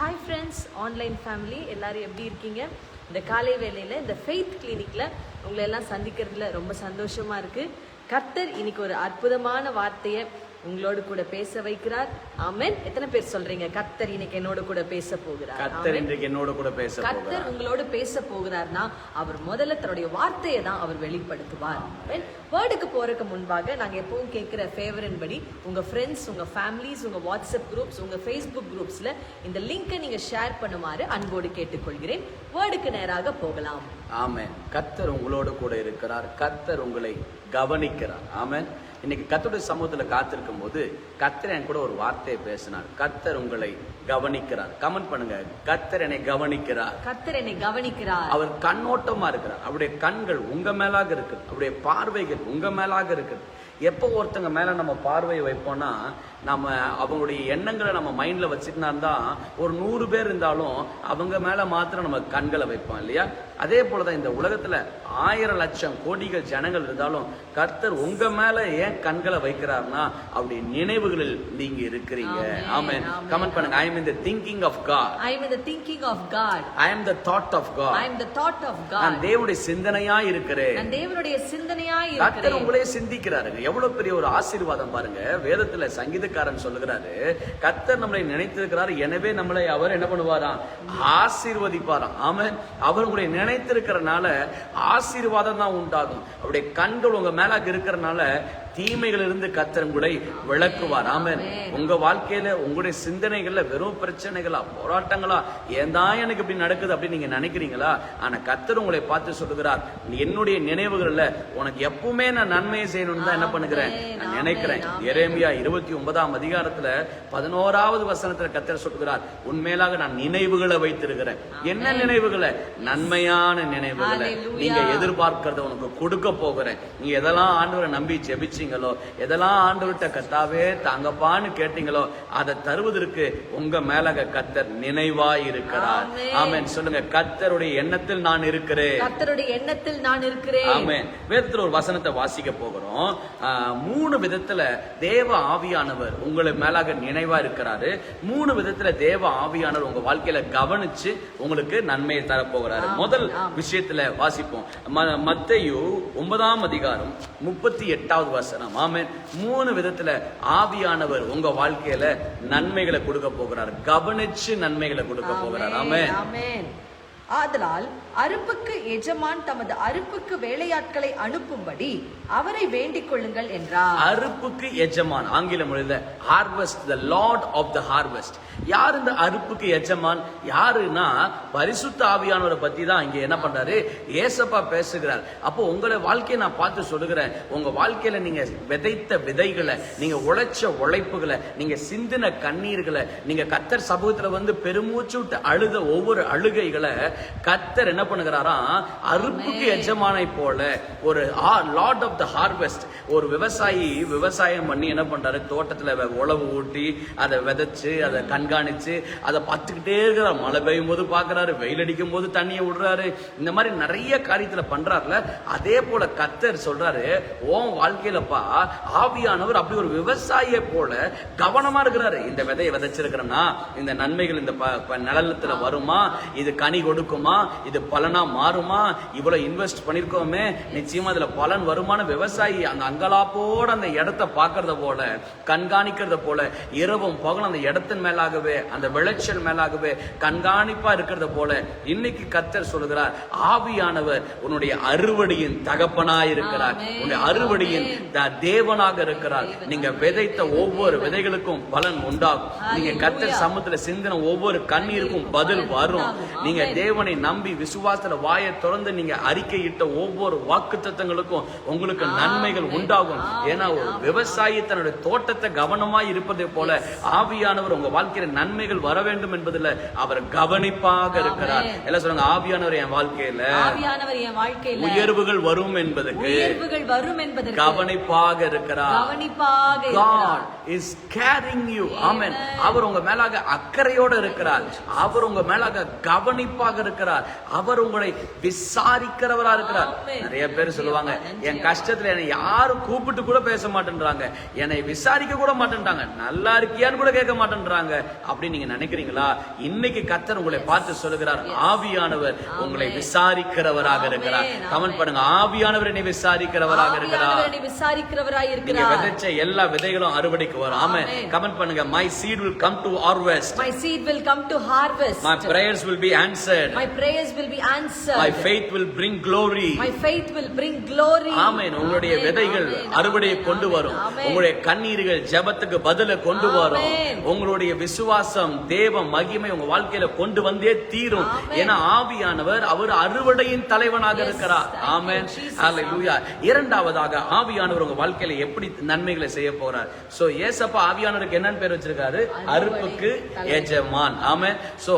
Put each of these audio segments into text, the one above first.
Hi friends online family எல்லாரும் எப்படி இருக்கீங்க? இந்த காலை வேளையில் இந்த ஃபெய்த் கிளினிக்கில் உங்களை எல்லாம் சந்திக்கிறதுல ரொம்ப சந்தோஷமாக இருக்குது கர்த்தர் இன்னைக்கு ஒரு அற்புதமான வார்த்தையை உங்களோடு கூட பேச வைக்கிறார். ஆமென். எத்தனை பேர் சொல்றீங்க? கர்த்தர் இன்னைக்கு என்னோட கூட பேச போகிறார். கர்த்தர் இன்றைக்கு என்னோட கூட பேச போகிறார். உங்களோட பேச போகிறார்னா அவர் முதல்ல தன்னுடைய வார்த்தையை தான் அவர் வெளிப்படுத்துவார். வேர்டுக்கு போறதுக்கு முன்பாக நாங்க எப்பவும் கேட்கிற ஃபேவரின் படி உங்க ஃப்ரெண்ட்ஸ் உங்க ஃபேமிலிஸ் உங்க வாட்ஸ்அப் குரூப்ஸ் உங்க ஃபேஸ்புக் குரூப்ஸ்ல இந்த லிங்கை நீங்க ஷேர் பண்ணுமாறு அன்போடு கேட்டுக்கொள்கிறேன். வேர்டுக்கு நேராக போகலாம். ஆமென். கர்த்தர் உங்களோட கூட இருக்கிறார். கர்த்தர் உங்களை கவனிக்கிறார். ஆமென். இன்னைக்கு கர்த்தருடைய சமூகத்துல காத்திருக்கும் போது கர்த்தர் என் கூட ஒரு வார்த்தையை பேசினார். கர்த்தர் உங்களை கவனிக்கிறார். கமெண்ட் பண்ணுங்க. கர்த்தர் என்னை கவனிக்கிறார். கர்த்தர் என்னை கவனிக்கிறார். அவர் கண்ணோட்டமா இருக்கிறார். அவருடைய கண்கள் உங்க மேலாக இருக்கு. அவருடைய பார்வைகள் உங்க மேலாக இருக்கு. எப்போ ஒருத்தங்க மேல நம்ம பார்வையை வைப்போம்னா நம்ம அவங்களுடைய எண்ணங்களை நம்ம மைண்ட்ல வச்சுக்கினா தான் ஒரு நூறு பேர் இருந்தாலும் அவங்க மேல மாத்திரம் நம்ம கண்களை வைப்போம் இல்லையா? அதே போலதான் இந்த உலகத்துல ஆயிரம் லட்சம் கோடிகள் ஜனங்கள் இருந்தாலும் கர்த்தர் உங்க மேல ஏன் கண்களை வைக்கிறார்னா அவருடைய நினைவுகளில் நீங்க இருக்கிறீங்க. ஆமென். கமெண்ட் பண்ணுங்க ஐ எம் இந்த thinking of God I am the thinking of God I am the thought of God I am the thought of நான் காட் தேவனுடைய சிந்தனையா இருக்கிறேன். நான் தேவனுடைய கர்த்தர் இருக்கிறேன். உங்களே சிந்திக்கிறாருங்க. எவ்வளவு பெரிய ஒரு ஆசீர்வாதம் பாருங்க. வேதத்துல சங்கீதக்காரன் சொல்லுகிறாரு கத்தர் நம்மளை நினைத்திருக்கிறார் எனவே நம்மளை அவர் என்ன பண்ணுவாராம்? ஆசீர்வதிப்பாராம். ஆமென். அவர் உங்களை நினைத்திருக்கிறனால ஆசீர்வாதம் தான் உண்டாகும். அவருடைய கண்கள் உங்க மேலாக இருக்கிறனால தீமைகளிலிருந்து கர்த்தர் உங்களை விளக்குவார். ஆமென். உங்க வாழ்க்கையில உங்களுடைய சிந்தனைகள்ல வெறும் பிரச்சனைகளா போராட்டங்களா ஏன் தான் எனக்கு இப்படி நடக்குது அப்படின்னு நீங்க நினைக்கிறீங்களா? ஆனா கர்த்தர் உங்களை பார்த்து சொல்லுகிறார் என்னுடைய நினைவுகள்ல உனக்கு எப்பவுமே நான் நன்மையை செய்யணும்னு தான் என்ன பண்ணுகிறேன்? நான் நினைக்கிறேன். எரேமியா இருபத்தி ஒன்பதாம் அதிகாரத்துல பதினோராவது வசனத்துல கர்த்தர் சொல்லுகிறார் உண்மையிலாக நான் நினைவுகளை வைத்திருக்கிறேன். என்ன நினைவுகளை? நன்மையான நினைவுகளை. நீங்க எதிர்பார்க்கறத உனக்கு கொடுக்க போகிறேன். நீங்க எதெல்லாம் ஆண்டவரை நம்பி ஜெபிச்சீங்களோ எதெல்லாம் ஆண்டவர்கிட்ட கத்தாவே தாங்கப்பான்னு கேட்டீங்களோ அதை தருவதற்கு உங்க மேலக கத்தர் நினைவாய் இருக்கிறார். ஆமென். சொல்லுங்க கத்தருடைய எண்ணத்தில் நான் இருக்கிறேன். கர்த்தருடைய எண்ணத்தில் நான் இருக்கிறேன். ஆமென். வேதத்துல ஒரு வசனத்தை வாசிக்க போகிறோம். மூணு விதத்துல தேவ ஆவியானவர் உங்களை மேலாக நினைவா இருக்கிறாரு. மூணு விதத்துல தேவ ஆவியானவர் உங்க வாழ்க்கையில கவனிச்சு உங்களுக்கு நன்மையை தரப்போகிறாரு. முதல். விஷயத்துல வாசிப்போம். மத்தேயு ஒன்பதாம் அதிகாரம் முப்பத்தி எட்டாவது வசனம் ஆமென். மூணு விதத்துல ஆவியானவர் உங்க வாழ்க்கையில நன்மைகளை கொடுக்க போகிறார். கவனிச்சு நன்மைகளை கொடுக்க போகிறார். ஆமென். ஆதலால் அறுப்புக்கு எஜமான் தமது அறுப்புக்கு வேலையாட்களை அனுப்பும்படி அவரை வேண்டிக் கொள்ளுங்கள் என்றார். அறுப்புக்கு எஜமான் ஆங்கில மொழியில harvest the lord of the harvest யார் இந்த அறுப்புக்கு எஜமான்? யாருன்னா பரிசுத்த ஆவியானவரை பத்தி தான் இங்க என்ன பண்றாரு? ஏசப்பா பேசுகிறார். அப்போ உங்களை வாழ்க்கையை நான் பார்த்து சொல்லுகிறேன். உங்க வாழ்க்கையில நீங்க விதைத்த விதைகளை நீங்க உழைச்ச உழைப்புகளை நீங்க சிந்தின கண்ணீர்களை நீங்க கத்தர் சமூகத்துல வந்து பெருமூச்சு விட்டு அழுத ஒவ்வொரு அழுகைகளை கத்தர் என்ன பண்ணுகிறாராம் அறுப்புக்கு எஜமானை போல ஒரு லார்ட் ஆஃப் த ஹார்வெஸ்ட் ஒரு விவசாயி விவசாயம் பண்ணி என்ன பண்றாரு? தோட்டத்துல உழவு ஊட்டி அதை விதைச்சு அதை கண்காணிச்சு அதை பார்த்துக்கிட்டே இருக்கிறார். மழை பெய்யும் போது பாக்குறாரு வெயில் அடிக்கும் போது தண்ணியை விடுறாரு. இந்த மாதிரி நிறைய காரியத்துல பண்றாருல. அதே போல கத்தர் சொல்றாரு உன் வாழ்க்கையிலப்பா ஆவியானவர் அப்படி ஒரு விவசாயியை போல கவனமா இருக்கிறாரு. இந்த விதையை விதைச்சிருக்கிறேன்னா இந்த நன்மைகள் இந்த நிலத்துல வருமா? இது கனி கொடுக்குமா? இது பலனா மாறுமா இவ்வளவு இன்வெஸ்ட் பண்ணிருக்கோமே நிச்சயமா இதுல பலன் வருமான விவசாயி அந்த அங்கலாப்போட அந்த இடத்தை பார்க்கறத போல கண்காணிக்கிறத போல இரவும் பகலும் அந்த இடத்தின் மேலாகவே அந்த விளைச்சல் மேலாகவே கண்காணிப்பா இருக்கிறத போல இன்னைக்கு கத்தர் சொல்லுகிறார் ஆவியானவர் உன்னுடைய அறுவடையின் தகப்பனாய் இருக்கிறார். உன்னுடைய அறுவடையின் தேவனாக இருக்கிறார் நீங்க விதைத்த ஒவ்வொரு விதைகளுக்கும் பலன் உண்டாகும் நீங்க கத்தர். சமத்துல சிந்தின ஒவ்வொரு கண்ணீருக்கும் பதில் வரும். நீங்க. தேவனை நம்பி விசுவாசத்துல வாயை திறந்து நீங்க அறிக்கையிட்ட ஒவ்வொரு வாக்குத்தத்தங்களுக்கும் உங்களுக்கு நன்மைகள் ஆமென். உண்டாகும் ஆமென். ஏன்னா ஒரு ஆமென். விவசாயி தன்னுடைய தோட்டத்தை கவனமாய் இருப்பதை போல ஆவியானவர் உங்க வாழ்க்கையில நன்மைகள் வர வேண்டும் என்பதுல அவர் கவனிப்பாக இருக்கிறார் ஆமென். எல்லாம் சொல்லுங்க ஆவியானவர் என் வாழ்க்கையில உயர்வுகள் வரும் என்பதற்கு உயர்வுகள் வரும் என்பதற்கு கவனிப்பாக இருக்கிறார் கவனிப்பாக God is carrying you. Amen. Amen. அவர் உங்க மேலாக அக்கறையோட இருக்கிறார் அவர் உங்க மேலாக கவனிப்பாக இருக்கிறார் அவர் அவர் உங்களை விசாரிக்கிறவரா இருக்கிறார். நிறைய பேர் சொல்லுவாங்க என். கஷ்டத்துல என்னை யாரும் கூப்பிட்டு கூட பேச மாட்டேன்றாங்க. என்னை விசாரிக்க கூட மாட்டேன்றாங்க. நல்லா இருக்கியான்னு கூட கேட்க மாட்டேன்றாங்க. அப்படின்னு நீங்க நினைக்கிறீங்களா? இன்னைக்கு கத்தர் உங்களை பார்த்து சொல்லுகிறார் ஆவியானவர் உங்களை. விசாரிக்கிறவராக இருக்கிறார். கமெண்ட் பண்ணுங்க ஆவியானவர் என்னை விசாரிக்கிறவராக இருக்கிறார். இருக்கிறார். விதைச்ச எல்லா விதைகளும் அறுவடைக்கு வரும். ஆமென். கமெண்ட் பண்ணுங்க my seed will come to harvest. My seed will come to harvest. my prayers will be answered. My prayers will be answered. my faith will bring glory. My faith will bring glory. Amen உங்களுடைய விதைகள் அறுவடையை கொண்டு வரும். உங்களுடைய கண்ணீர்கள் ஜெபத்துக்கு பதில கொண்டு வரும். உங்களுடைய விசுவாசம் தேவ மகிமை உங்க வாழ்க்கையில கொண்டு வந்தே தீரும். Amen. ஏன்னா ஆவியானவர் அவர் அறுவடையின் தலைவனாக இருக்கிறார். ஆமென். ஹalleluya இரண்டாவதாக ஆவியானவர் உங்க வாழ்க்கையில எப்படி நன்மைகளை செய்ய போறார். சோ ஏசப்பா ஆவியானவருக்கு என்னன்னு பேர் வச்சிருக்காரு? அறுப்புக்கு. எஜமான். Amen so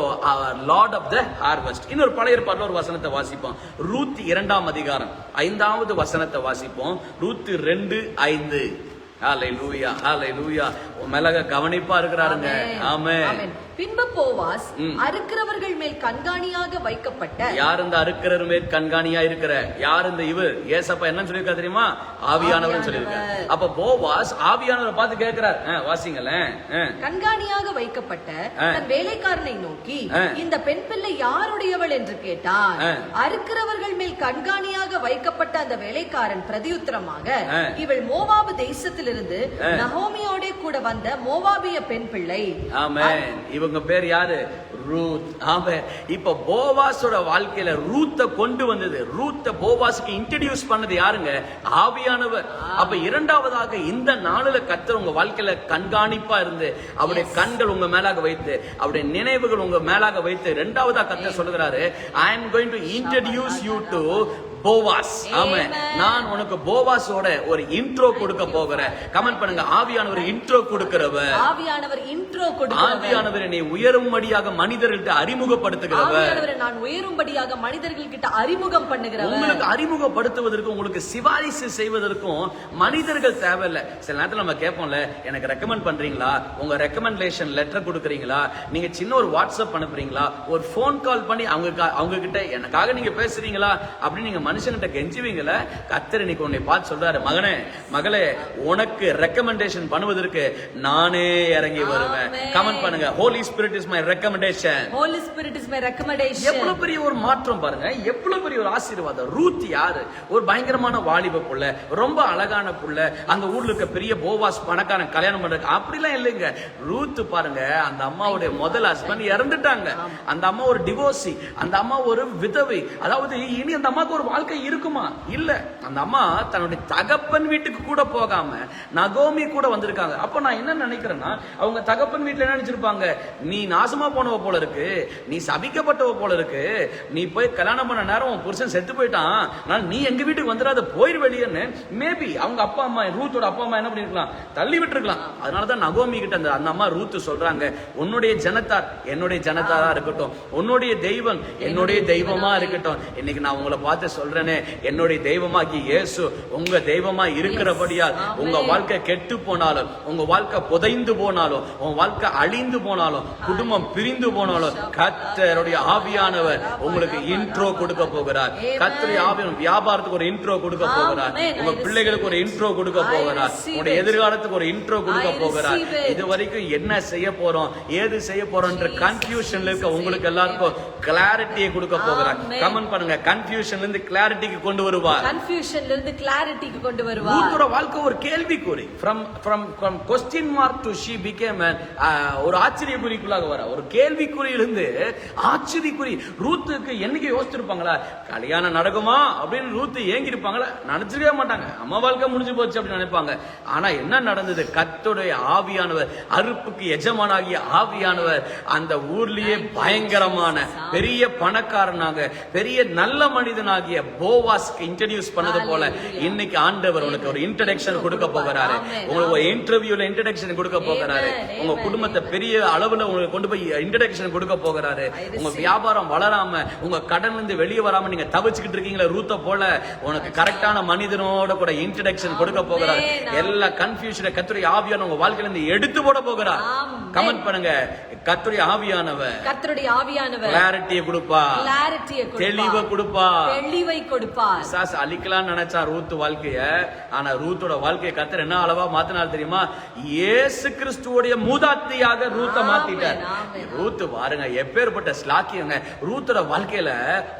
lord of the harvest இன்னொரு பழைய ஏற்பாட்டுல ஒரு வசனத்தை வாசிப்போம். ரூத் இரண்டாம் அதிகாரம் ஐந்தாவது வசனத்தை வாசிப்போம். ரூத் ரெண்டு ஐந்து. ஹalleluya ஹalleluya மிளக கவனிப்பா இருக்கிறாருங்க ஆமென். பின்பு போவாஸ். அறுக்கிறவர்கள் மேல் கண்காணியாக வைக்கப்பட்ட யார் இந்த அறுக்கிறவர் மேல் கண்காணியா இருக்கிற யார் இந்த இவர் ஏசப்பா என்ன சொல்லியிருக்கா தெரியுமா ஆவியானவர் சொல்லியிருக்காரு. அப்ப போவாஸ் ஆவியானவரை பார்த்து கேட்கிறார் வாசிங்களேன். கண்காணியாக வைக்கப்பட்ட. தன் வேலைக்காரனை நோக்கி. இந்த பெண் பிள்ளை யாருடையவள் என்று கேட்டான் ஆ. அறுக்கிறவர்கள் மேல் கண்காணியாக வைக்கப்பட்ட அந்த வேலைக்காரன் பிரதியுத்தரமாக. இவள் மோவாபு தேசத்திலிருந்து ஆ. நகோமியோட கூட வந்த மோவாபிய பெண் பிள்ளை. ஆமென். இவங்க பேர் யாரு? ரூத். ஆமென். இப்ப போவாஸோட வாழ்க்கையில ரூத்த கொண்டு வந்தது. ரூத்த போவாஸுக்கு இன்ட்ரடியூஸ் பண்ணது யாருங்க? ஆவியானவர். அப்ப இரண்டாவதாக இந்த நாளுல கத்தர் உங்க வாழ்க்கையில கண்காணிப்பா இருந்து அவருடைய கண்கள் உங்க மேலாக வைத்து அவருடைய நினைவுகள் உங்க மேலாக வைத்து இரண்டாவதா கத்தர் சொல்லுகிறாரு I am going to introduce you to Boaz. Amen. நான் உனக்கு போவாஸோட ஒரு இன்ட்ரோ கொடுக்க போகிறேன். கமெண்ட் பண்ணுங்க. ஆவியானவர் இன்ட்ரோ கொடுக்கிறவர். ஆவியானவர் இன்ட்ரோ கொடுக்கிறவர். ஆவியானவர் என்னை உயரும்படியாக மனிதர்கள்ட்ட அறிமுகப்படுத்துகிறவர். ஆவியானவரை நான் உயரும்படியாக மனிதர்கள் கிட்ட அறிமுகம் பண்ணுகிறவர். உங்களுக்கு அறிமுகப்படுத்துவதற்கும் உங்களுக்கு சிபாரிசு செய்வதற்கும் மனிதர்கள் தேவையில்ல. சில நேரத்துல நம்ம கேட்போம்ல எனக்கு ரெக்கமெண்ட் பண்றீங்களா? உங்க ரெக்கமெண்டேஷன் லெட்டர் கொடுக்குறீங்களா? நீங்க சின்ன ஒரு வாட்ஸ்அப் அனுப்புறீங்களா? ஒரு ஃபோன் கால் பண்ணி அவங்க அவங்க கிட்ட எனக்காக நீங்க பேசுறீங்களா? அப்படின்னு நீங்க மனுஷங்கிட்ட கெஞ்சுவீங்கள கத்தர் இன்னைக்கு உன்னை பார்த்து சொல்றாரு மகனே மகளே உனக்கு ரெக்கமெண்டேஷன் பண்ணுவதற்கு நானே இறங்கி வருவேன். கமெண்ட் பண்ணுங்க. Holy spirit is my recommendation Holy Spirit is my recommendation. எவ்வளவு பெரிய ஒரு மாற்றம் பாருங்க. எவ்வளவு பெரிய ஒரு ஆசீர்வாதம். ரூத் யாரு? ஒரு பயங்கரமான வாலிப புள்ள ரொம்ப அழகான புள்ள. அந்த ஊர்ல இருக்க பெரிய போவாஸ் பணக்காரன் கல்யாணம் பண்ற அப்படிலாம் இல்லைங்க. ரூத் பாருங்க அந்த அம்மாவுடைய முதல் ஹஸ்பண்ட் இறந்துட்டாங்க. அந்த அம்மா ஒரு டிவோர்சி அந்த அம்மா ஒரு விதவை. அதாவது இனி அந்த அம்மாவுக்கு ஒரு வாழ்க்கை இருக்குமா? இல்ல. அந்த அம்மா தன்னுடைய தகப்பன் வீட்டுக்கு கூட போகாம நகோமி கூட வந்திருக்காங்க. அப்ப நான் என்ன நினைக்கிறேன்னா அவங்க தகப்பன் வீட்டுல என்ன நினைச்சிருப்பாங்க? நீ நாசமா போனவ போல இருக்கு. நீ சபிக்கப்பட்டவ போல இருக்கு. நீ போய் கல்யாணம் பண்ண நேரம் உன் புருஷன் செத்து போயிட்டான். அதனால நீ எங்க வீட்டுக்கு வந்துடாத போயிரு வெளியேன்னு மேபி அவங்க அப்பா அம்மா ரூத்தோட அப்பா அம்மா என்ன பண்ணிருக்கலாம்? தள்ளி விட்டுருக்கலாம். அதனாலதான் நகோமி கிட்ட அந்த அந்த அம்மா ரூத்து சொல்றாங்க. உன்னுடைய ஜனத்தார் என்னுடைய ஜனத்தாரா இருக்கட்டும். உன்னுடைய தெய்வம் என்னுடைய தெய்வமா இருக்கட்டும். இன்னைக்கு நான் உங்களை பார்த்து சொல்றேன். என்னுடைய தெய்வமாகி இயேசு உங்க தெய்வமா இருக்கிறபடியால். உங்க. வாழ்க்கை கெட்டு போனாலும் உங்க வாழ்க்கை புதைந்து போனாலும் உங்க வாழ்க்கை அழிந்து போனாலும் குடும்பம் பிரிந்து போனாலும் கத்தருடைய ஆவியானவர் உங்களுக்கு இன்ட்ரோ கொடுக்க போகிறார். கத்தருடைய ஆவியானவர் வியாபாரத்துக்கு ஒரு இன்ட்ரோ கொடுக்க போகிறார். உங்க பிள்ளைகளுக்கு ஒரு. இன்ட்ரோ கொடுக்க போகிறார் உங்களுடைய. எதிர்காலத்துக்கு ஒரு இன்ட்ரோ கொடுக்க போகிறார். இது வரைக்கும் என்ன செய்ய போறோம் ஏது செய்ய போறோம்ன்ற கன்ஃபியூஷன்ல இருக்க உங்களுக்கு. எல்லாருக்கும் கிளாரிட்டியை கொடுக்க போகிறார். கமெண்ட் பண்ணுங்க கன்ஃபியூஷன்ல இருந்து கிளாரிட்டிக்கு கொண்டு வருவார். கன்ஃபியூஷன்ல இருந்து கிளாரிட்டிக்கு கொண்டு வருவார். ரூத்தோட வாழ்க்கை ஒரு கேள்விக்குறி. From from from question mark to she became ஒரு ஆச்சரியக்குறிக்குள்ளாக வர. ஒரு கேள்விக்குறியிலிருந்து ஆச்சரியக்குறி. ரூத்துக்கு என்னைக்கு யோசிச்சிருப்பாங்களா? கல்யாணம் நடக்குமா? அப்படின்னு ரூத்து ஏங்கி இருப்பாங்களா நினைச்சிருக்கவே மாட்டாங்க. அம்மா வாழ்க்கை முடிஞ்சு போச்சு அப்படின்னு நினைப்பாங்க. ஆனா என்ன நடந்தது? கத்துடைய ஆவியானவர் அறுப்புக்கு எஜமானாகிய ஆவியானவர் அந்த ஊர்லயே பயங்கரமான பெரிய பணக்காரனாக பெரிய நல்ல மனிதனாகிய போவாஸ்க்கு இன்ட்ரடியூஸ் பண்ணது போல. இன்னைக்கு ஆண்டவர் உனக்கு ஒரு இன்ட்ரடக்ஷன் கொடுக்க போகிறாரு. உங்களுக்கு ஒரு இன்டர்வியூல இன்ட்ரடக்ஷன் கொடுக்க போகிறாரு. உங்க. குடும்பத்தை பெரிய அளவுல உங்களுக்கு கொண்டு போய் இன்ட்ரடக்ஷன் கொடுக்க போகிறாரு. உங்க வியாபாரம் வளராம உங்க கடன் இருந்து வெளியே வராம நீங்க தவிச்சுக்கிட்டு இருக்கீங்களா ரூத்த போல உனக்கு கரெக்டான மனிதனோட கூட இன்ட்ரடக்ஷன் கொடுக்க போகிறார். எல்லா கன்ஃபியூஷனை கத்துரை ஆவியான உங்க வாழ்க்கையில இருந்து எடுத்து போட போகிறார். கமெண்ட் பண்ணுங்க. கத்துரை ஆவியானவர். கர்த்தருடைய ஆவியானவர். கிளாரிட்டியை கொடுப்பா. கிளாரிட்டியை தெளிவை கொடுப்பா. தெளிவை கொடுப்பார். பிசாசு அழிக்கலாம்னு நினைச்சா ரூத் வாழ்க்கைய ஆனா ரூத்தோட வாழ்க்கையை கத்தர் என்ன அளவா மாத்தினார் தெரியுமா? இயேசு கிறிஸ்துவோடைய மூதாத்தியாக ரூத்த மாத்திட்டார். ரூத் பாருங்க எப்பேற்பட்ட ஸ்லாக்கியங்க. ரூத்தோட வாழ்க்கையில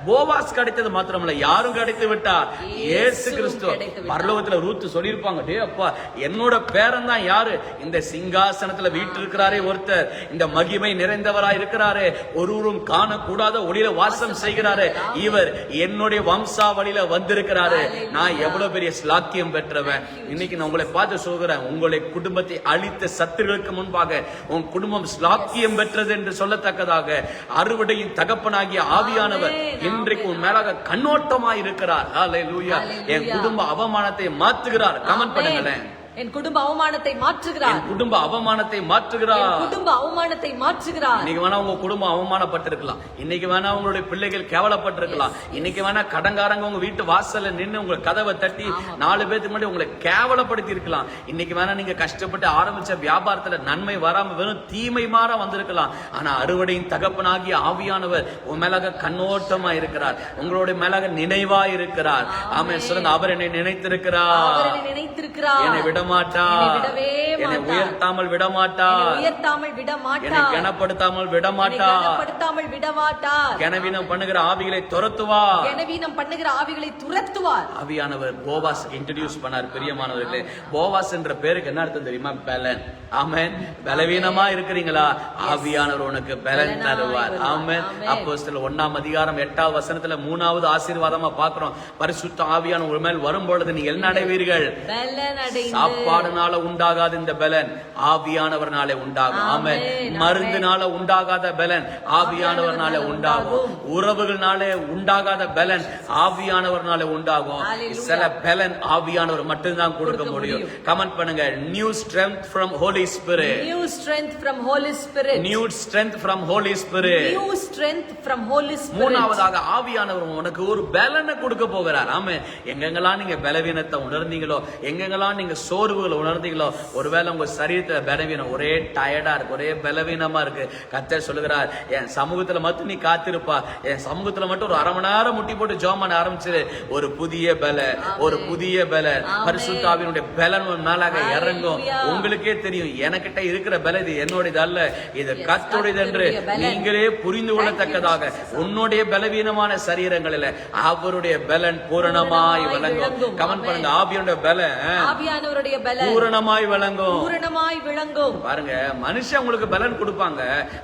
போவாஸ் கிடைத்தது மாத்திரமல்ல யாரும் கிடைத்து விட்டார். இயேசு கிறிஸ்து. பரலோகத்துல ரூத் சொல்லியிருப்பாங்க டே அப்பா என்னோட பேரன் தான் யாரு? இந்த சிங்காசனத்துல வீட்டிருக்கிறாரே ஒருத்தர். இந்த மகிமை நிறைந்தவராய் இருக்கிறாரே. ஒருவரும் காணக்கூடாத ஒளியில வாசம் செய்கிறாரே. இவர் என்னுடைய வம்சாவளியில வந்திருக்கிறாரு. நான் எவ்வளவு பெரிய ஸ்லாக்கியம் பெற்றவன். இன்னைக்கு நான் உங்களை பார்த்து சொல்கிறேன். உங்களை குடும்பத்தை அழித்த சத்துருகளுக்கு முன்பாக உன் குடும்பம் ஸ்லாக்கியம் பெற்றது என்று சொல்லத்தக்கதாக அறுவடையின் தகப்பனாகிய ஆவியானவர் இன்றைக்கு உன் மேலாக கண்ணோட்டமாய் இருக்கிறார். என். குடும்ப அவமானத்தை மாத்துகிறார் கமெண்ட். பண்ணுங்களேன். என் குடும்ப அவமானத்தை மாற்றுகிறார். குடும்ப அவமானத்தை மாற்றுகிறார். குடும்ப அவமானத்தை மாற்றுகிறார். இன்னைக்கு வேணா உங்க குடும்பம் அவமானப்பட்டிருக்கலாம். இன்னைக்கு வேணா உங்களுடைய பிள்ளைகள் கேவலப்பட்டிருக்கலாம். இன்னைக்கு வேணா கடங்காரங்க உங்க வீட்டு வாசல்ல நின்னு உங்க கதவை தட்டி நாலு பேத்துக்கு முன்னாடி உங்களை கேவலப்படுத்தி இருக்கலாம் இன்னைக்கு வேணா நீங்க கஷ்டப்பட்டு ஆரம்பிச்ச வியாபாரத்துல நன்மை வராம வெறும் தீமை மாற வந்திருக்கலாம். ஆனா அறுவடையின் தகப்பனாகிய ஆவியானவர் உன் மேலாக கண்ணோட்டமா இருக்கிறார். உங்களுடைய மேலாக நினைவா இருக்கிறார். ஆமே சொல்லுங்க அவர் என்னை நினைத்திருக்கிறார். என்னை என்னை விடமாட்டார் என்னை. உயர்த்தாமல் விடமாட்டார் உயர்த்தாமல் என்னை கனப்படுத்தாமல் விடமாட்டார் கனப்படுத்தாமல் கனவீனம் பண்ணுகிற ஆவிகளை துரத்துவார். கனவீனம் பண்ணுகிற ஆவிகளை துரத்துவார். ஆவியானவர் போவாஸ் இன்ட்ரடியூஸ் பண்ணார் பிரியமானவர்களே. போவாஸ் என்ற பேருக்கு என்ன அர்த்தம் தெரியுமா? பெலன். ஆமென். பலவீனமா இருக்கிறீங்களா? ஆவியானவர் உனக்கு பலன் தருவார். ஆமென். ஆமென். அப்போஸ்தல ஒண்ணாம் அதிகாரம் எட்டாவது வசனத்துல மூணாவது ஆசீர்வாதமா பாக்குறோம் பரிசுத்த ஆவியான உன் மேல் வரும் பொழுது நீங்க என்ன அடைவீர்கள் சாப்பாடுனால உண்டாகாத இந்த பலன். ஆவியானவர்னாலே உண்டாகும். ஆமென், மருந்துனால உண்டாகாத பலன் ஆவியானவர்னாலே உண்டாகும். உறவுகள்னாலே உண்டாகாத பலன் ஆவியானவர்னாலே உண்டாகும். சில பலன் ஆவியானவர் மட்டும்தான் கொடுக்க கொடுக்க முடியும். கமெண்ட் பண்ணுங்க. New strength from holy spirit new strength from holy spirit new strength from holy spirit new strength from holy spirit மூணாவதாக ஆவியானவர் உனக்கு ஒரு பலனை கொடுக்க போகிறார். ஆமே எங்கெங்கெல்லாம் நீங்க பலவீனத்தை உணர்ந்தீங்களோ எங்கெங்கெல்லாம் நீங்க சோர்வுகளை உணர்ந்தீங்களோ ஒருவேளை உங்க சரீரத்துல பலவீனம் ஒரே டயர்டா இருக்கு ஒரே பலவீனமா இருக்கு. கத்தர் சொல்லுகிறார் என் சமூகத்துல மட்டும் நீ காத்திருப்பா. என் சமூகத்துல மட்டும் ஒரு அரை மணி நேரம் முட்டி போட்டு ஜோம் பண்ண ஆரம்பிச்சிரு. ஒரு புதிய பல ஒரு புதிய பல. பரிசுத்தாவினுடைய பலன் மேலாக இறங்கும். உங்களுக்கே தெரியும் எனக்கிட்ட இருக்கிற பல இது என்னுடையது அல்ல. இது கத்தோடையது என்று. நீங்களே புரிந்து கொள்ளத்தக்கதாக. உன்னுடைய பலவீனமான சரீரங்களில அவருடைய பலன் பூரணமாய் விளங்கும். கமெண்ட். பண்ணுங்க ஆவியோட பலன். ஆவியானவருடைய பலன். பூரணமாய் விளங்கும். பூரணமாய் விளங்கும். பாருங்க மனுஷன் உங்களுக்கு பலன் கொடுப்பாங்க.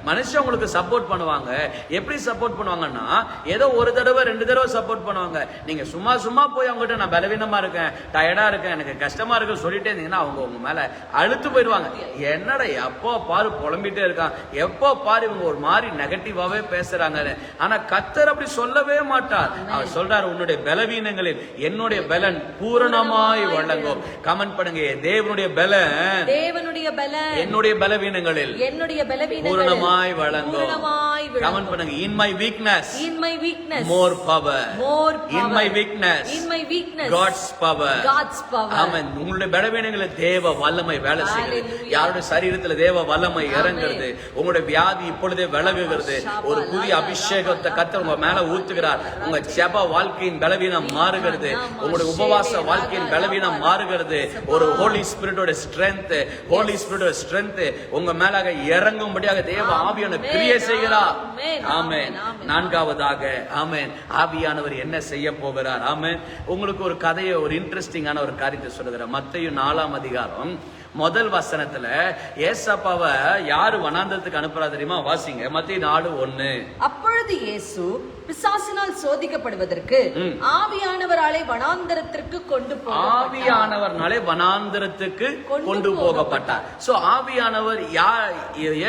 மனுஷன் உங்களுக்கு சப்போர்ட் பண்ணுவாங்க. எப்படி சப்போர்ட் பண்ணுவாங்கன்னா ஏதோ ஒரு தடவை ரெண்டு தடவை சப்போர்ட் பண்ணுவாங்க. நீங்க சும்மா சும்மா போய் அவங்ககிட்ட நான் பலவீனமா இருக்கேன் டயர்டா இருக்கேன் எனக்கு கஷ்டமா இருக்கு சொல்லிட்டே இருந்தீங்கன்னா அவங்க உங்க மேல அழுத்து போயிடுவாங்க. என்னடா எப்போ பாரு புலம்பிட்டே இருக்கான். எப்போ பாரு இவங்க ஒரு மாதிரி நெகட்டிவாவே பேசுறாங்க ஆனா கத்தர் அப்படி சொல்லவே மாட்டார். அவர் சொல்றாரு உன்னுடைய பலவீனங்களில் என்னுடைய பலன் பூரணமாய் வழங்கும் கமெண்ட் பண்ணுங்க தேவனுடைய பலன் தேவனுடைய பலன் என்னுடைய பலவீனங்களில் என்னுடைய பலவீனங்கள் பூரணமாய் வழங்கும் கமெண்ட் பண்ணுங்க. In my weakness in my weakness more power more in my weakness in my weakness God's power God's power. Amen உங்களுடைய பலவீனங்களில் தேவ வல்லமை வேலை செய்கிறது. யாருடைய சரீரத்துல தேவ வல்லமை இறங்குறது? உங்களுடைய வியாதி இப்பொழுதே விலகுகிறது. ஒரு புதிய அபிஷேகத்தை கத்தர் உங்க மேல ஊத்துகிறார். உங்க ஜெப வாழ்க்கையின் பலவீனம் மாறுகிறது. உங்களுடைய உபவாச வாழ்க்கையின் பலவீனம் மாறுகிறது. ஒரு ஹோலி ஸ்பிரிட்டோட ஸ்ட்ரென்த் ஹோலி ஸ்பிரிட்டோட ஸ்ட்ரென்த் உங்க மேலாக இறங்கும்படியாக தேவ ஆவியான கிரியை செய்கிறார். ஆமென். நான்காவதாக ஆமென். ஆவியானவர் என்ன செய்ய போகிறார்? ஆமென். உங்களுக்கு ஒரு கதையை ஒரு இன்ட்ரெஸ்டிங்கான ஒரு காரியத்தை சொல்லுகிறேன். மத்தையும் நாலாம் அதிகாரம் முதல் வசனத்துல ஏசப்பாவை யாரு வனாந்தரத்துக்கு அனுப்புறா தெரியுமா? வாசிங்க. மத்திய நாலு ஒண்ணு அப்பொழுது இயேசு பிசாசினால் சோதிக்கப்படுவதற்கு. ஆவியானவராலே வனாந்தரத்திற்கு கொண்டு ஆவியானவர்னாலே வனாந்தரத்துக்கு கொண்டு போகப்பட்டார். சோ ஆவியானவர் யா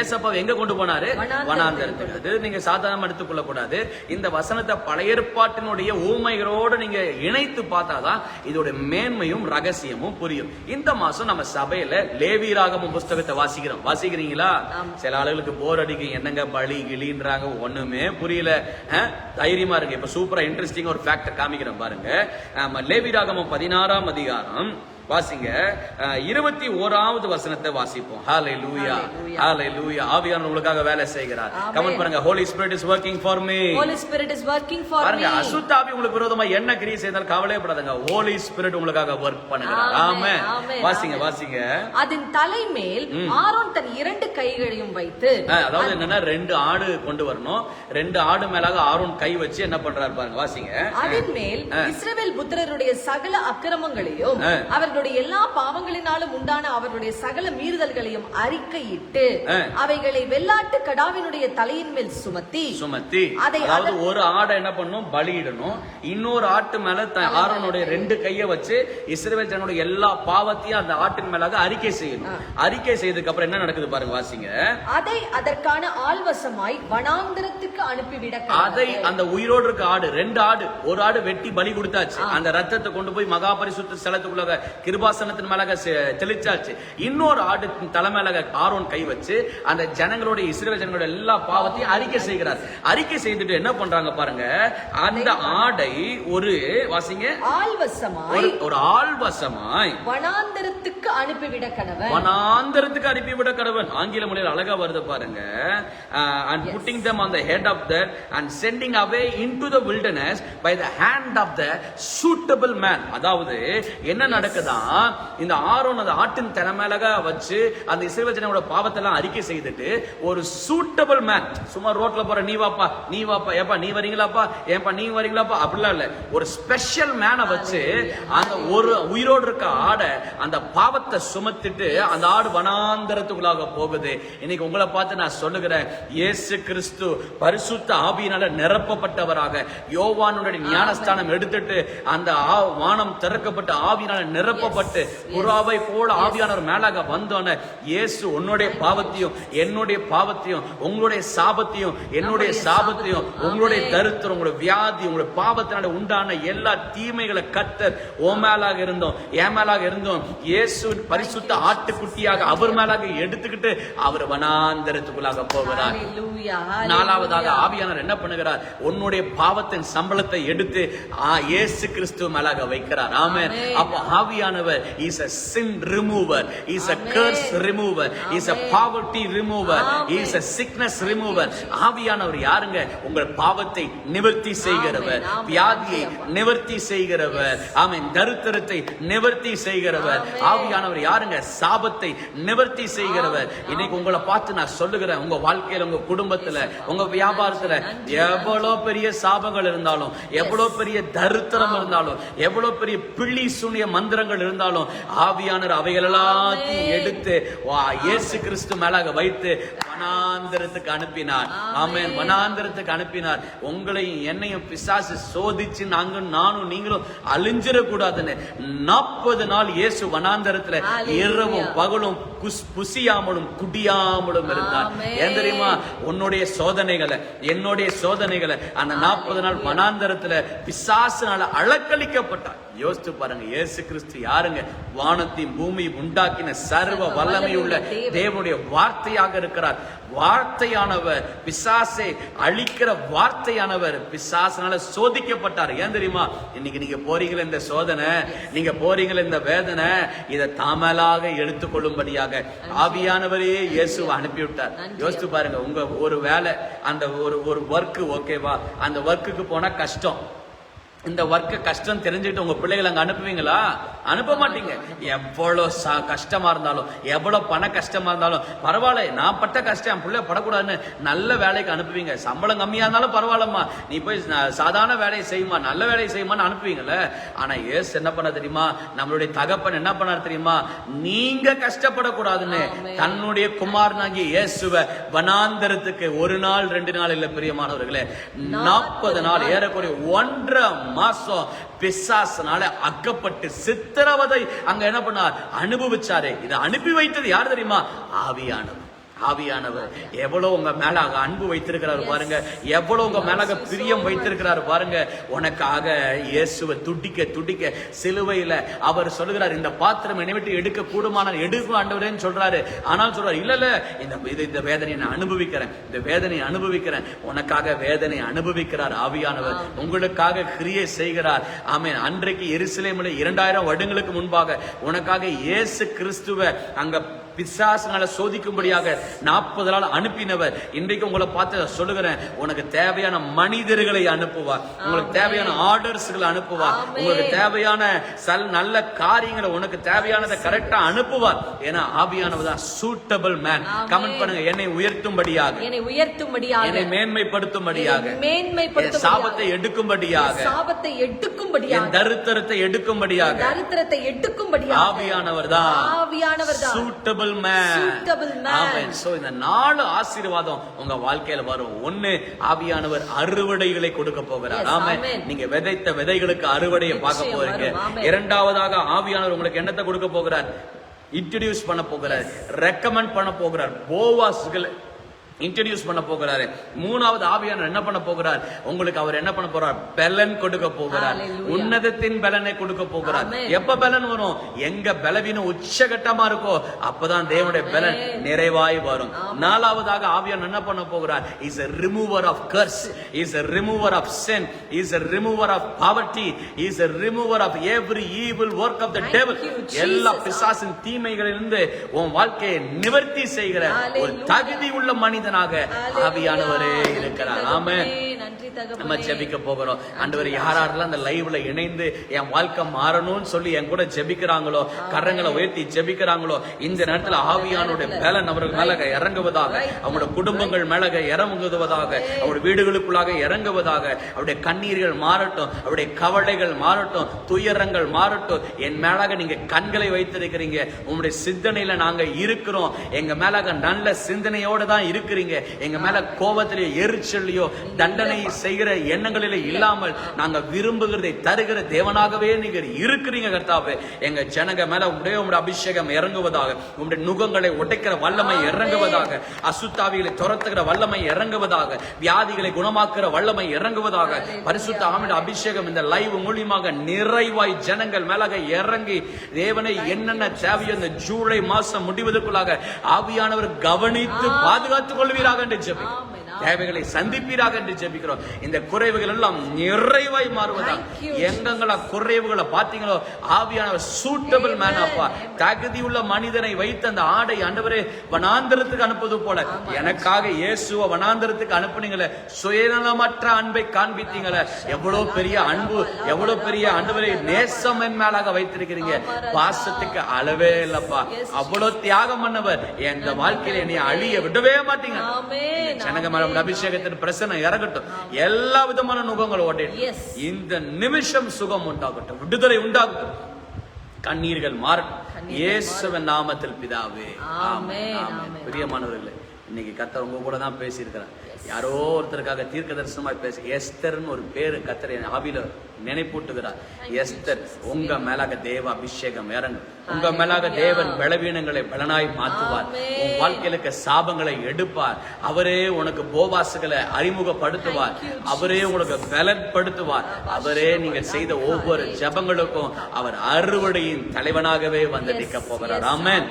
ஏசப்பா எங்க கொண்டு போனாரு? வனாந்தரத்துக்கு அது நீங்க சாதாரணமா எடுத்துக்கொள்ள கூடாது இந்த வசனத்தை பழைய ஏற்பாட்டினுடைய ஊமைகளோட நீங்க இணைத்து பார்த்தாதான் இதோட மேன்மையும் ரகசியமும் புரியும். இந்த மாசம் நம்ம சபையில லேவியராகமம் புஸ்தகத்தை வாசிக்கிறோம். வாசிக்கிறீங்களா. சில ஆளுகளுக்கு போர் அடிக்கும். என்னங்க பலி கிளின்றாங்க? ஒண்ணுமே புரியல. தைரியமா இருக்கு இப்ப சூப்பரா இன்ட்ரெஸ்டிங் ஒரு ஃபேக்டர் காமிக்கிறேன் பாருங்க. ஆமா, லேவியராகமம் பதினாறாம் அதிகாரம். வாசிங்க. இருபத்தி ஓராவது வசனத்தை வாசிப்போம். ஹாலே லூயா. ஹாலே லூயா ஆவியானவர் உங்களுக்காக வேலை செய்கிறார். கமெண்ட் பண்ணுங்க holy spirit is working for me Holy Spirit is working for பாருங்க me. அசுத்தாவி உங்களுக்கு விரோதமா என்ன கிரியை செய்தாலும் கவலைப்படாதங்க ஹோலி ஸ்பிரிட் உங்களுக்காக ஒர்க் பண்ணுகிறார். ஆமென் வாசிங்க. வாசிங்க. அதன் தலைமேல் ஆரோன் தன் இரண்டு கைகளையும் வைத்து அதாவது என்னன்னா ரெண்டு ஆடு கொண்டு வரணும். ரெண்டு ஆடு மேலாக ஆரோன் கை வச்சு என்ன பண்றாரு பாருங்க வாசிங்க. அதன் மேல் இஸ்ரவேல் புத்திரருடைய சகல அக்கிரமங்களையும் ஆ. அவர்களுடைய எல்லா பாவங்களினாலும் உண்டான அவர்களுடைய சகல மீறுதல்களையும் அறிக்கையிட்டு. அவைகளை வெள்ளாட்டு கடாவினுடைய தலையின் மேல் சுமத்தி சுமத்தி. அதை அதாவது ஒரு ஆடை என்ன பண்ணும்? பலியிடணும். இன்னொரு ஆட்டு மேல ஆரோனுடைய ரெண்டு கைய வச்சு இஸ்ரவேல் ஜனங்களுடைய எல்லா பாவத்தையும் அந்த ஆட்டின் மேலாக அறிக்கை செய்யணும். அறிக்கை செய்ததுக்கு அப்புறம் என்ன நடக்குது பாருங்க வாசிங்க. அதை அதற்கான ஆள்வசமாய் வனாந்தரத்துக்கு அனுப்பிவிட அதை அந்த உயிரோடு இருக்க ஆடு ரெண்டு ஆடு ஒரு ஆடு வெட்டி பலி கொடுத்தாச்சு. அந்த ரத்தத்தை கொண்டு போய் மகா பரிசுத்த ஸ்தலத்துக்குள்ள கிருபாசனத்தின் மேலாக தெளிச்சாச்சு. இன்னொரு ஆடு தலை மேலாக ஆரோன் கை வச்சு அந்த ஜனங்களுடைய இஸ்ரேல் ஜனங்களுடைய எல்லா பாவத்தையும் அறிக்கை செய்கிறார். அறிக்கை செய்துட்டு என்ன பண்றாங்க பாருங்க அந்த ஆடை ஒரு வாசிங்க. ஆள்வசமாய் ஒரு ஆள்வசமாய் வனாந்தரத்துக்கு அனுப்பிவிட கணவன். வனாந்தரத்துக்கு அனுப்பிவிட கடவன் ஆங்கில மொழியில் அழகா வருது பாருங்க. And putting them on the head of that and sending away into the wilderness by the hand of the suitable man. அதாவது என்ன நடக்குதா? இந்த ஆரோன் அந்த ஆட்டின் தலைமையிலக வச்சு அந்த இஸ்ரேல் பாவத்தெல்லாம் அறிக்கை செய்துட்டு ஒரு சூட்டபிள் மேன் சும்மா ரோட்ல போற நீ வாப்பா நீ வாப்பா ஏப்பா நீ வரீங்களாப்பா ஏப்பா நீ வரீங்களாப்பா? அப்படிலாம் இல்ல. ஒரு ஸ்பெஷல் மேனை வச்சு அந்த ஒரு உயிரோடு இருக்க ஆடை அந்த பாவத்தை சுமத்திட்டு அந்த ஆடு வனாந்தரத்துக்குள்ளாக போகுது. இன்னைக்கு உங்களை பார்த்து நான் சொல்லுகிறேன் இயேசு கிறிஸ்து பரிசுத்த ஆவியினால நிரப்பப்பட்டவராக யோவானுடைய ஞானஸ்தானம் எடுத்துட்டு அந்த ஆ- வானம் திறக்கப்பட்ட ஆவியினால நிரப்பப்பட்டு புறாவை போல ஆவியானவர் மேலாக வந்தோன இயேசு உன்னுடைய பாவத்தையும் என்னுடைய பாவத்தையும் உங்களுடைய சாபத்தையும் என்னுடைய சாபத்தையும் உங்களுடைய தரித்திரம் உங்களுடைய வியாதி உங்களுடைய பாவத்தினால உண்டான எல்லா தீமைகளை கத்தர் ஓ மேலாக இருந்தோம் என் மேலாக இருந்தோம். இயேசு பரிசுத்த ஆட்டுக்குட்டியாக அவர் மேலாக எடுத்துக்கிட்டு அவர் வனாந்தரத்துக்குள்ளாக போகிறார். நாலாவதாக. ஆவியானவர் என்ன பண்ணுகிறார்? உன்னுடைய பாவத்தின் சம்பளத்தை எடுத்து இயேசு கிறிஸ்து மேலாக வைக்கிறார். Amen. அப்போ ஆவியானவர் is a sin remover. Is Amen. curse remover. Is poverty remover. Amen. Is a sickness remover. ஆவியானவர் யாருங்க? உங்கள் பாவத்தை நிவர்த்தி செய்கிறவர். வியாதியை. நிவர்த்தி செய்கிறவர். ஆமென். தரித்திரத்தை நிவர்த்தி செய்கிறவர். ஆவியானவர் யாருங்க? சாபத்தை நிவர்த்தி செய்கிறவர். இன்னைக்கு உங்களை பார்த்து நான் சொல்லுகிறேன். உங்க வாழ்க்கையில உங்க குடும்பத்துல உங்க வியாபாரத்துல. எவ்வளவு பெரிய சாபங்கள் இருந்தாலும் எவ்வளவு பெரிய தரித்திரம் இருந்தாலும் எவ்வளவு பெரிய பிள்ளி சூனிய மந்திரங்கள் இருந்தாலும் ஆவியானவர் அவைகள் எல்லாத்தையும். எடுத்து இயேசு கிறிஸ்து மேலாக வைத்து வனாந்தரத்துக்கு அனுப்பினார். ஆமென் வனாந்தரத்துக்கு அனுப்பினார் உங்களையும் என்னையும் பிசாசு சோதிச்சு நாங்க நானும் நீங்களும் அழிஞ்சிடக்கூடாதுன்னு நாற்பது நாள் இயேசு வனாந்தரத்துல. இரவும் பகலும் குஸ் புசியாமலும் குடியாமலும் இருந்தார். ஏன் தெரியுமா உன்னுடைய சோதனைகளை என்னுடைய சோதனைகளை அந்த நாற்பது நாள் வனாந்தரத்துல பிசாசுனால அலக்களிக்கப்பட்டார் யோசித்து பாருங்க இயேசு கிறிஸ்து யாருங்க? வானத்தையும் பூமியும் உண்டாக்கின சர்வ வல்லமையுள்ள தேவனுடைய வார்த்தையாக இருக்கிறார். வார்த்தையானவர் பிசாசை அழிக்கிற வார்த்தையானவர் பிசாசனால சோதிக்கப்பட்டார். ஏன் தெரியுமா? இன்னைக்கு நீங்க போறீங்களே இந்த சோதனை நீங்க போறீங்களே இந்த வேதனை இதை தாமலாக எடுத்துக்கொள்ளும்படியாக ஆவியானவரே இயேசுவை அனுப்பிவிட்டார். யோசித்து பாருங்க உங்க ஒரு வேலை அந்த ஒரு ஒரு ஒர்க் ஓகேவா? அந்த ஒர்க்குக்கு போனா கஷ்டம். இந்த ஒர்க்க கஷ்டம் தெரிஞ்சுக்கிட்டு உங்க பிள்ளைகளை அங்க அனுப்புவீங்களா? அனுப்ப மாட்டீங்க. எவ்வளவு ச- கஷ்டமா இருந்தாலும் எவ்வளவு பண கஷ்டமா இருந்தாலும் பரவாயில்ல நான் பட்ட கஷ்டம் என் பிள்ளை படக்கூடாதுன்னு நல்ல வேலைக்கு அனுப்புவீங்க. சம்பளம் கம்மியா இருந்தாலும் பரவாயில்லம்மா. நீ போய் சாதாரண வேலையை செய்யுமா நல்ல வேலையை செய்யுமான்னு அனுப்புவீங்கல்ல? ஆனா ஏசு என்ன பண்ண தெரியுமா? நம்மளுடைய தகப்பன் என்ன பண்ணார் தெரியுமா? நீங்க கஷ்டப்படக்கூடாதுன்னு தன்னுடைய குமாரனாகிய இயேசுவ வனாந்தரத்துக்கு ஒரு நாள் ரெண்டு நாள் இல்ல பிரியமானவர்களே நாற்பது நாள் ஏறக்குறைய ஒன்றரை மாசம் பிசாசனால அக்கப்பட்டு சித்திரவதை அங்க என்ன பண்ணார்? அனுபவிச்சாரு. இதை அனுப்பி வைத்தது யார் தெரியுமா? ஆவியானவர். ஆவியானவர். எவ்வளவு உங்க மேல அன்பு வைத்திருக்கிறாரு பாருங்க. எவ்வளவு உங்க மேல பிரியம் வைத்திருக்கிறாரு பாருங்க. உனக்காக இயேசுவை துடிக்க துடிக்க சிலுவையில அவர் சொல்லுகிறார் இந்த பாத்திரம் என்னை எடுக்க கூடுமான எடுக்கும் ஆண்டவரேன்னு சொல்றாரு. ஆனால் சொல்றாரு இல்ல இல்ல. இந்த இந்த வேதனையை நான் அனுபவிக்கிறேன். இந்த வேதனையை அனுபவிக்கிறேன். உனக்காக வேதனை அனுபவிக்கிறார் ஆவியானவர். உங்களுக்காக கிரியை செய்கிறார். ஆமென். அன்றைக்கு எருசலேமில் இரண்டாயிரம் வருடங்களுக்கு முன்பாக உனக்காக இயேசு கிறிஸ்துவ அங்க பிசாசுகளை சோதிக்கும்படியாக நாற்பது நாள் அனுப்பினவர். இன்றைக்கு உங்களை பார்த்து சொல்லுகிறேன் உனக்கு தேவையான மனிதர்களை அனுப்புவார் உங்களுக்கு தேவையான ஆர்டர்ஸ்களை அனுப்புவார் உங்களுக்கு தேவையான சல் நல்ல காரியங்களை உனக்கு தேவையானதை கரெக்டா அனுப்புவார் ஏன்னா ஆவியானவர் தான் சூட்டபிள் மேன் கமெண்ட் பண்ணுங்க என்னை உயர்த்தும்படியாக. என்னை உயர்த்தும்படியாக. என்னை மேன்மைப்படுத்தும்படியாக. மேன்மைப்படுத்தும்படியாக. சாபத்தை எடுக்கும்படியாக. சாபத்தை எடுக்கும்படியாக. தரித்திரத்தை எடுக்கும்படியாக. தரித்திரத்தை எடுக்கும்படியாக. ஆவியானவர் தான். ஆவியானவர் தான். Suitable man Suitable man. Amen. So இந்த நாலு ஆசீர்வாதம் உங்க வாழ்க்கையில வரும். ஒண்ணு ஆவியானவர் அறுவடைகளை கொடுக்க போகிறார். ஆமென். நீங்க விதைத்த விதைகளுக்கு அறுவடையை பார்க்க போறீங்க. இரண்டாவதாக ஆவியானவர் உங்களுக்கு என்னத்தை கொடுக்க போகிறார்? இன்ட்ரடியூஸ் பண்ண போகிறார். ரெக்கமெண்ட் பண்ண போகிறார். போவாஸ்களை இன்ட்ரடியூஸ் பண்ண போகிறாரு. மூணாவது ஆவியானவர் என்ன பண்ண போகிறார்? உங்களுக்கு அவர் என்ன பண்ண போறார்? பலன் கொடுக்க போகிறார். உன்னதத்தின் பலனை கொடுக்க போகிறார். எப்ப பலன் வரும்? எங்க பலவீனம் உச்சகட்டமா இருக்கோ அப்பதான் தேவனுடைய பலன் நிறைவாய் வரும். நாலாவதாக ஆவியான் என்ன பண்ண போகிறார்? Is curse. Is a remover of sin. Is a remover of poverty. Is a remover of every evil work of the Thank devil. you, Jesus. எல்லா பிசாசின் தீமைகளிலிருந்து உன் வாழ்க்கையை நிவர்த்தி செய்கிற ஒரு. தகுதி உள்ள மனிதனாக ஆவியானவரே இருக்கிறார். ஆமென். நம்ம ஜெபிக்க போகிறோம். ஆண்டவர் யாரெல்லாம் அந்த லைவ்ல இணைந்து என் வாழ்க்கை மாறணும்னு சொல்லி என் கூட ஜெபிக்கிறாங்களோ கரங்களை உயர்த்தி ஜெபிக்கிறாங்களோ இந்த நேரத்துல ஆவியானுடைய பலன் அவர்கள் மேல இறங்குவதாக அவங்களோட குடும்பங்கள் மேல இறங்குவதாக அவருடைய வீடுகளுக்குள்ளாக இறங்குவதாக அவருடைய கண்ணீர்கள் மாறட்டும் அவருடைய கவலைகள் மாறட்டும் துயரங்கள் மாறட்டும். என் மேலாக நீங்க கண்களை வைத்திருக்கிறீங்க. உங்களுடைய சிந்தனையில நாங்க இருக்கிறோம். எங்க மேலாக நல்ல சிந்தனையோட தான் இருக்கிறீங்க. எங்க மேல கோபத்திலேயோ எரிச்சலையோ தண்டனை செய்கிற எண்ணங்களிலே இல்லாமல் நாங்க விரும்புகிறதை தருகிற தேவனாகவே நீங்க இருக்கிறீங்க கர்த்தாவே. எங்க ஜனங்க மேல உடைய உங்களுடைய அபிஷேகம் இறங்குவதாக உங்களுடைய நுகங்களை உடைக்கிற வல்லமை இறங்குவதாக அசுத்தாவிகளை துரத்துகிற வல்லமை இறங்குவதாக வியாதிகளை குணமாக்குற வல்லமை இறங்குவதாக பரிசுத்த ஆமிட அபிஷேகம் இந்த லைவ் மூலியமாக நிறைவாய் ஜனங்கள் மேலாக இறங்கி தேவனை என்னென்ன தேவையோ இந்த ஜூலை மாசம் முடிவதற்குள்ளாக ஆவியானவர் கவனித்து பாதுகாத்துக் கொள்வீராக என்று ஜெபி ஆமென். தேவைகளை சந்திப்பீராக என்று ஜெபிக்கிறோம். இந்த குறைவுகள் எல்லாம் நிறைவாய் மாறுவதா? Thank you. எங்கங்களா குறைவுகளை பார்த்தீங்களோ ஆவியானவர் சூட்டபிள் மேன் அப்பா. தகுதி உள்ள மனிதனை வைத்து அந்த ஆடை ஆண்டவரே வனாந்திரத்துக்கு அனுப்புவது போல. எனக்காக இயேசுவ வனாந்திரத்துக்கு அனுப்புனீங்களே. சுயநலமற்ற அன்பை காண்பித்தீங்களே. எவ்வளவு பெரிய அன்பு எவ்வளவு பெரிய ஆண்டவரை நேசம் என் மேலாக வைத்திருக்கிறீங்க. பாசத்துக்கு அளவே இல்லப்பா. அவ்வளவு தியாகம் பண்ணவர். என் வாழ்க்கையில என்னை அழிய விடவே மாட்டீங்க. ஆமென். உங்களுடைய அபிஷேகத்தின் பிரசனை இறங்கட்டும். எல்லா விதமான நுகங்கள் ஓட்டிட்டு Yes. இந்த நிமிஷம் சுகம் உண்டாகட்டும். விடுதலை உண்டாகட்டும். கண்ணீர்கள் மாறட்டும். இயேசுவின் நாமத்தில் பிதாவே. ஆமென். பிரியமானவர்களே இன்னைக்கு கத்தர் உங்க கூட தான் பேசியிருக்கிறார். யாரோ ஒருத்தருக்காக தீர்க்க தரிசனமாய் பேசி எஸ்தர்னு ஒரு பேரு கத்தர் ஆவியில நினைப்பூட்டுகிறார். எஸ்தர் உங்க மேலாக தேவ அபிஷேகம் இறங்கும். உங்க மேலாக தேவன் பலவீனங்களை பலனாய் மாற்றுவார். உன் வாழ்க்கையில இருக்க சாபங்களை எடுப்பார். அவரே உனக்கு போவாசுகளை அறிமுகப்படுத்துவார். அவரே உனக்கு பலன்படுத்துவார். அவரே நீங்க செய்த ஒவ்வொரு ஜெபங்களுக்கும் அவர் அறுவடையின் தலைவனாகவே வந்து நிற்க போகிறார். ஆமென்.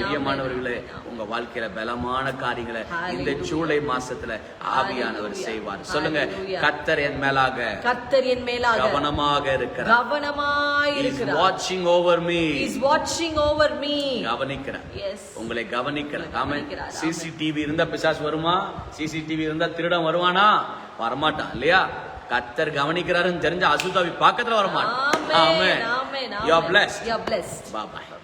பிரியமானவர்களே உங்க வாழ்க்கையில பலமான காரியங்களை இந்த ஜூலை மாசத்துல ஆவியானவர் செய்வார். சொல்லுங்க. கத்தர் என் மேலாக கர்த்தர் என் மேலாக கவனமாக இருக்கிறார். கவனமாய் இருக்கிறார். watching over me. இஸ் வாட்சிங் ஓவர் மீ கவனிக்கிறார். உங்களை கவனிக்கிறார். ஆமென். சிசிடிவி இருந்தா பிசாசு வருமா? சிசிடிவி இருந்தா திருடன் வருவானா? வரமாட்டான் இல்லையா? கத்தர் கவனிக்கிறாருன்னு தெரிஞ்ச அசுத்தாவி பக்கத்துல வர மாட்டோம் ஆமென் You are blessed. You are blessed. Bye bye.